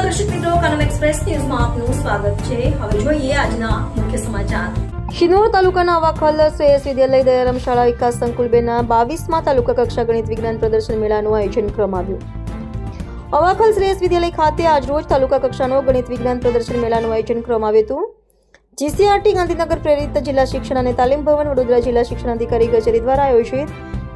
નમસ્કાર શ્રેયસ વિદ્યાલય દયારામ શાળા વિકાસ સંકુલ બેના બાવીસમાં તાલુકા કક્ષા ગણિત વિજ્ઞાન પ્રદર્શન મેળાનું આયોજન કરવામાં આવ્યું. અવાખલ શ્રેયસ વિદ્યાલય ખાતે આજરોજ તાલુકા કક્ષાનો ગણિત વિજ્ઞાન પ્રદર્શન મેળાનું આયોજન કરવામાં આવ્યું હતું. જીસીઆરટી ગાંધીનગર પ્રેરિત જિલ્લા શિક્ષણ અને તાલીમ ભવન વડોદરા જિલ્લા શિક્ષણ અધિકારી કચેરી દ્વારા આયોજિત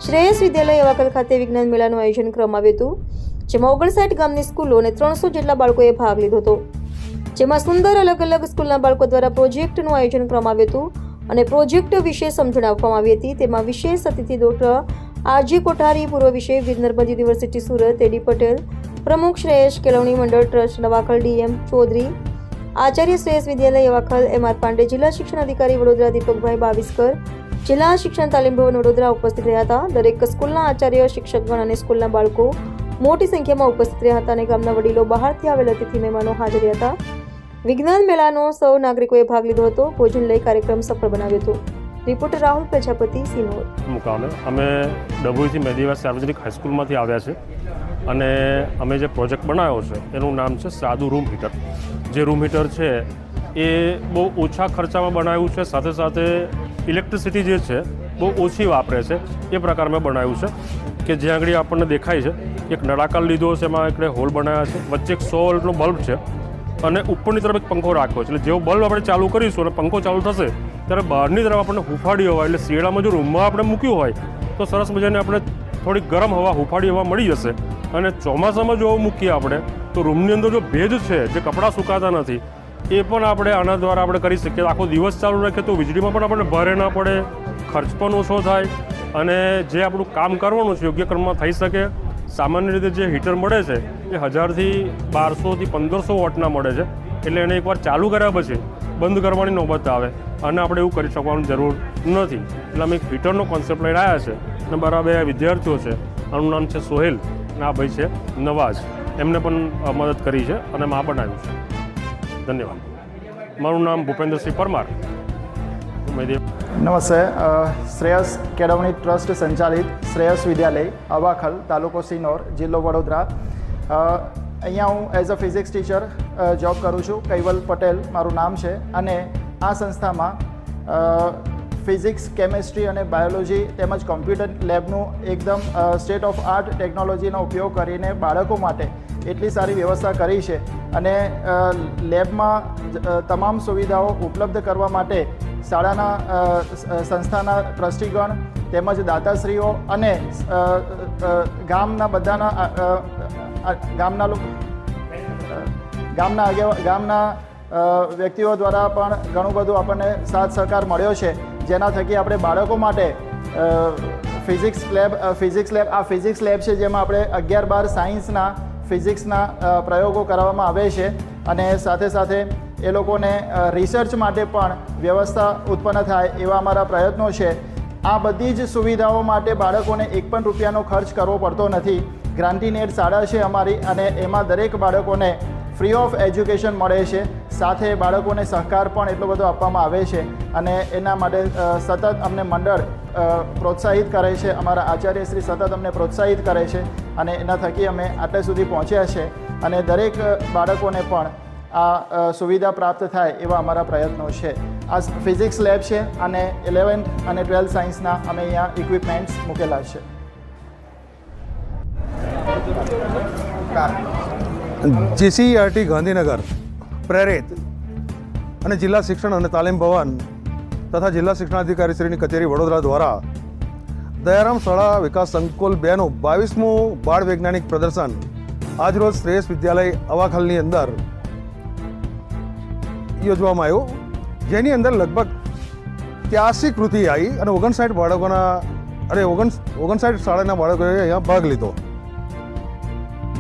શ્રેયસ વિદ્યાલય અવાખલ ખાતે વિજ્ઞાન મેળાનું આયોજન કરવામાં આવ્યું હતું. જેમાં ઓગણસાઠ ગામની સ્કૂલો અને ત્રણસો જેટલા બાળકોએ ભાગ લીધો હતો. જેમાં સુંદર અલગ અલગ સ્કૂલના બાળકો દ્વારા પ્રોજેક્ટનું આયોજન કરવામાં આવ્યું હતું અને પ્રોજેક્ટ વિશે સમજણ આપવામાં આવી હતી. તેમાં વિશેષ અતિથિ ડોક્ટર આરજી કોઠારી, પૂર્વ વિષય Narmad university Surat, A D Patel, પ્રમુખ Shreyas Kelavani Mandal trust, Navakhal D M Chaudhari, Acharya Shreyas Vidyalaya Avakhal M R Pandey, જિલ્લા શિક્ષણ અધિકારી વડોદરા દીપકભાઈ બાવિસ્કર, જિલ્લા શિક્ષણ તાલીમ ભવન વડોદરા ઉપસ્થિત રહ્યા હતા. દરેક સ્કૂલના આચાર્ય, શિક્ષકગણ અને સ્કૂલના બાળકો મોટી સંખ્યામાં ઉપસ્થિત રહ્યા હતા અને ગામના વડીલો બહારથી આવેલ અતિથિ મહેમાનો હાજર હતા. વિજ્ઞાન મેળાનો સૌ નાગરિકોએ ભાગ લીધો હતો. ભોજન લઈ કાર્યક્રમ સફળ બનાવ્યો હતો. રિપોર્ટર રાહુલ પ્રજાપતિ, સિનોર. મુકામે અમે ડભોઈથી મેદીવા સાર્વજનિક હાઈસ્કૂલમાંથી આવ્યા છે અને અમે જે પ્રોજેક્ટ બનાવ્યો છે, એનું નામ છે સાદું રૂમ હીટર. જે રૂમ હીટર છે, એ બહુ ઓછા ખર્ચામાં બનાવ્યું છે, સાથે સાથે ઇલેક્ટ્રિસિટી જે છે, બહુ ઓછી વાપરે છે, એ પ્રકાર મેં બનાવ્યું છે. કે જ્યાં આગળ આપણને દેખાય છે, એક નળાકાર લીધો છે એમાં એકડે હોલ બનાવ્યા છે, વચ્ચે એક સો વોલ્ટનો બલ્બ છે અને ઉપરની તરફ એક પંખો રાખ્યો છે. એટલે જેવો બલ્બ આપણે ચાલુ કરીશું અને પંખો ચાલુ થશે, ત્યારે બહારની તરફ આપણને હુફાડી હવા, એટલે શિયાળામાં જો રૂમમાં આપણે મૂક્યું હોય, તો સરસ મજાને આપણે થોડી ગરમ હવા હુફાડી હવા મળી જશે. અને ચોમાસામાં જો મૂકીએ આપણે, તો રૂમની અંદર જો ભેજ છે, જે કપડાં સુકાતા નથી, એ પણ આપણે આના દ્વારા આપણે કરી શકીએ. આખો દિવસ ચાલુ રાખીએ તો વીજળીમાં પણ આપણને ભારે ના પડે, ખર્ચ પણ ઓછો થાય અને જે આપણું કામ કરવાનું છે, યોગ્ય ક્રમમાં થઈ શકે, સામાન્ય રીતે જે હીટર મળે છે, એ હજારથી બારસોથી પંદરસો વોટના મળે છે. એટલે એને એકવાર ચાલુ કર્યા પછી બંધ કરવાની નોબત આવે અને આપણે એવું કરી શકવાની જરૂર નથી. એટલે અમે એક હીટરનો કોન્સેપ્ટ લઈને આવ્યા છે. અને બરાબર વિદ્યાર્થીઓ છે. આનું નામ છે સોહેલ અને આ ભાઈ છે નવાઝ એમને પણ મદદ કરી છે અને મા બનાવ્યું છે. ધન્યવાદ. મારું નામ ભૂપેન્દ્રસિંહ પરમાર. નમસ્તે શ્રેયસ કેળવણી ટ્રસ્ટ સંચાલિત શ્રેયસ વિદ્યાલય, અવાખલ તાલુકો સિનોર, જિલ્લો વડોદરા. અહીંયા હું as a physics teacher job કરું છું. કૈવલ પટેલ મારું નામ છે અને આ સંસ્થામાં ફિઝિક્સ કેમેસ્ટ્રી અને બાયોલોજી તેમજ કોમ્પ્યુટર લેબનું એકદમ સ્ટેટ ઓફ આર્ટ ટેકનોલોજીનો ઉપયોગ કરીને બાળકો માટે એટલી સારી વ્યવસ્થા કરી છે. અને લેબમાં તમામ સુવિધાઓ ઉપલબ્ધ કરવા માટે શાળાના સંસ્થાના ટ્રસ્ટીગણ તેમજ દાતાશ્રીઓ અને ગામના બધાના ગામના લોકો ગામના આગેવા, ગામના વ્યક્તિઓ દ્વારા પણ ઘણું બધું આપણને સાથ સહકાર મળ્યો છે. જેના થકી આપણે બાળકો માટે ફિઝિક્સ લેબ ફિઝિક્સ લેબ, આ ફિઝિક્સ લેબ છે જેમાં આપણે અગિયાર બાર સાયન્સના ફિઝિક્સના પ્રયોગો કરાવવામાં આવે છે. અને સાથે સાથે એ લોકોને રિસર્ચ માટે પણ વ્યવસ્થા ઉત્પન્ન થાય એવા અમારા પ્રયત્નો છે. આ બધી જ સુવિધાઓ માટે બાળકોને એક પણ રૂપિયાનો ખર્ચ કરવો પડતો નથી. ગ્રાન્ટીનેટ શાળા છે અમારી અને એમાં દરેક બાળકોને ફ્રી ઓફ એજ્યુકેશન મળે છે. સાથે બાળકોને સહકાર પણ એટલો બધો આપવામાં આવે છે અને એના માટે સતત અમને મંડળ પ્રોત્સાહિત કરે છે. અમારા આચાર્યશ્રી સતત અમને પ્રોત્સાહિત કરે છે અને એના થકી અમે આટલે સુધી પહોંચ્યા છે. અને દરેક બાળકોને પણ આ સુવિધા પ્રાપ્ત થાય એવા અમારા પ્રયત્નો છે. આ ફિઝિક્સ લેબ છે અને ઇલેવન્થ અને ટ્વેલ્થ સાયન્સના અમે અહીંયા ઇક્વિપમેન્ટ્સ મૂકેલા છે. જીસીઆરટી ગાંધીનગર, પ્રેરિત અને જિલ્લા શિક્ષણ અને તાલીમ ભવન તથા જિલ્લા શિક્ષણાધિકારી શ્રીની કચેરી વડોદરા દ્વારા દયારામ શાળા વિકાસ સંકુલ બેનું બાવીસમું બાળ વૈજ્ઞાનિક પ્રદર્શન આજરોજ શ્રેષ્ઠ વિદ્યાલય અવાખલની અંદર યોજવામાં આવ્યો. જેની અંદર લગભગ ત્યાસી કૃતિ આવી અને ઓગણસાઠ બાળકોના, અરે ઓગણ, ઓગણસાઠ શાળાના બાળકોએ અહીંયા ભાગ લીધો.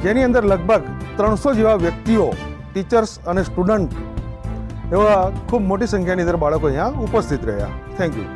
જેની અંદર લગભગ ત્રણસો જેવા વ્યક્તિઓ ટીચર્સ અને સ્ટુડન્ટ એવા ખૂબ મોટી સંખ્યાની અંદર બાળકો અહીંયા ઉપસ્થિત રહ્યા. Thank you